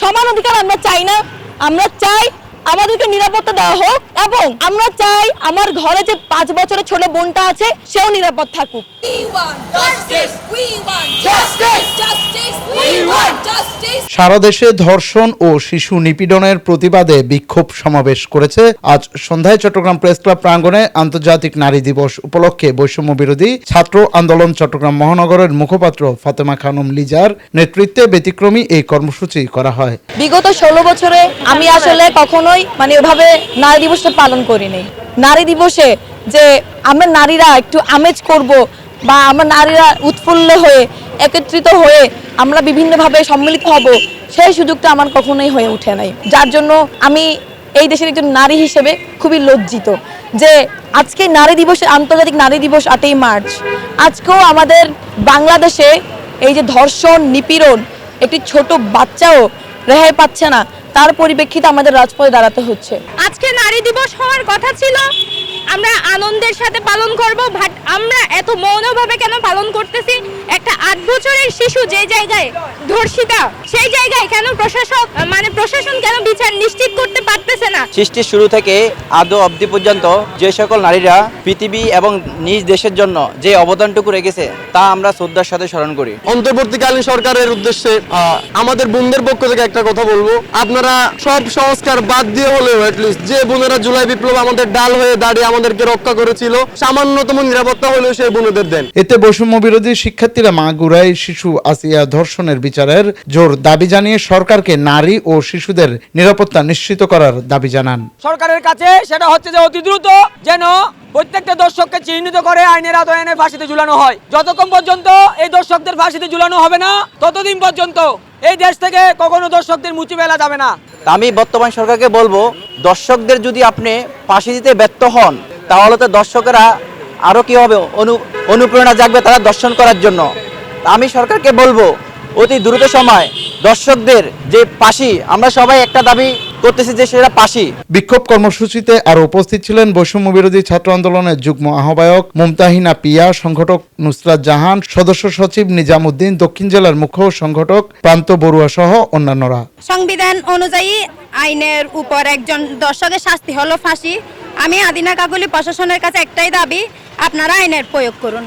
সমান অধিকার আমরা চাই না। আমরা চাই আমাদেরকে নিরাপত্তা দেওয়া হোক এবং আমরা চাই আমার ঘরে যে পাঁচ বছরের ছোট বোনটা আছে সেও নিরাপদ থাকুক। সারা দেশে ধর্ষণ ও শিশু নিপীড়নের প্রতিবাদে বিক্ষোভ সমাবেশ করেছে। আজ সন্ধ্যায় চট্টগ্রাম প্রেস ক্লাব প্রাঙ্গণে আন্তর্জাতিক নারী দিবস উপলক্ষে বৈষম্য বিরোধী ছাত্র আন্দোলন চট্টগ্রাম মহানগরের মুখপাত্র ফাতেমা খানম লিজার নেতৃত্বে ব্যতিক্রমী এই কর্মসূচি করা হয়। বিগত ষোলো বছরে আমি আসলে কখনোই মানে ওভাবে নারী দিবসটা পালন করিনি। নারী দিবসে যে আমরা নারীরা একটু আমেজ করব বা আমরা নারীরা উৎফুল্ল হয়ে একত্রিত হয়ে আমরা বিভিন্নভাবে সম্মিলিত হব, সেই সুযোগটা আমার কখনোই হয়ে উঠে নাই। যার জন্য আমি এই দেশের একজন নারী হিসেবে খুবই লজ্জিত যে আজকে নারী দিবস, আন্তর্জাতিক নারী দিবস আটই মার্চ, আজকেও আমাদের বাংলাদেশে এই যে ধর্ষণ, নিপীড়ন, একটি ছোট বাচ্চাও রেহাই পাচ্ছে না, তার পরিপ্রেক্ষিতে আমাদের রাজপথে দাঁড়াতে হচ্ছে। আজকে নারী দিবস হওয়ার কথা ছিল, আমরা আনন্দের সাথে পালন করব আমরা এত মৌনভাবে কেন পালন করতেছি? একটা আট বছরের শিশু যে জায়গায় ধর্ষিতা সেই জায়গায় কেন প্রশাসক মানে প্রশাসন কেন বিচার নিশ্চিত করতে পারতেছে না? সৃষ্টির শুরু থেকে আদৌ অবধি পর্যন্ত যে সকল নারীরা পৃথিবী এবং নিজ দেশের জন্য যে অবদানটুকু রেখেছে তা আমরা শ্রদ্ধার সাথে স্মরণ করি। অন্তর্বর্তীকালীন সরকারের উদ্দেশ্যে আমাদের বোনদের পক্ষ থেকে একটা কথা বলব। আপনারা সব সংস্কার বাদ দিয়ে হলেও লিস্ট যে বোনেরা জুলাই বিপ্লব আমাদের ডাল হয়ে দাঁড়িয়ে আমাদেরকে রক্ষা করেছিল সামান্যতম নিরাপত্তা হলেও সেই বোনেদের দেন। এতে বৈষম্য বিরোধী শিক্ষার্থীরা মাগুরায় শিশু আসিয়া ধর্ষণের বিচারের জোর দাবি জানিয়ে সরকারকে নারী ও শিশুদের নিরাপত্তা নিশ্চিত করার দাবি জানান। সরকারের কাছে সেটা হচ্ছে যে অতি দ্রুত যেন প্রত্যেকটা দর্শককে চিহ্নিত করে আইনের আওতায় এনে ফাঁসিতে ঝুলানো হয়। যতক্ষণ পর্যন্ত এই দর্শকদের ফাঁসিতে ঝুলানো হবে না ততদিন পর্যন্ত এই দেশ থেকে কখনো দর্শকদের মুচি ফেলা যাবে না। আমি বর্তমান সরকারকে বলব দর্শকদের যদি আপনি ফাঁসি দিতে ব্যর্থ হন তাহলে তো দর্শকেরা আরও কী হবে? অনু অনুপ্রেরণা জাগবে তারা দর্শন করার জন্য। আমি সরকারকে বলব অতি দ্রুত সময় দর্শকদের যে ফাঁসি আমরা সবাই একটা দাবি করতেছি যে সেটা ফাঁসি বিক্ষোভ কর্মসূচিতে আরও উপস্থিত ছিলেন বৈষম্য বিরোধী ছাত্র আন্দোলনের যুগ্ম আহ্বায়ক মুমতাহিনা পিয়া সংগঠক নুসরাত জাহান সদস্য সচিব নিজামুদ্দিন দক্ষিণ জেলার মুখ্য সংগঠক প্রান্ত বড়ুয়া সহ অন্যান্যরা। সংবিধান অনুযায়ী আইনের উপর একজন দর্শকের শাস্তি হলো ফাঁসি। আমি আদিনা কাকুলি প্রশাসনের কাছে একটাই দাবি আপনারা আইনের প্রয়োগ করুন।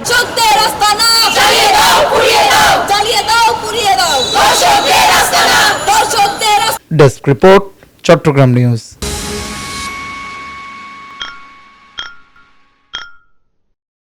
রাস্তা না জ্বালিয়ে দাও পুড়িয়ে দাও। জ্বালিয়ে দাও পুড়িয়ে দাও। দর্শকদের রাস্তা না। দর্শকদের ডেস্ক রিপোর্ট চট্টগ্রাম নিউজ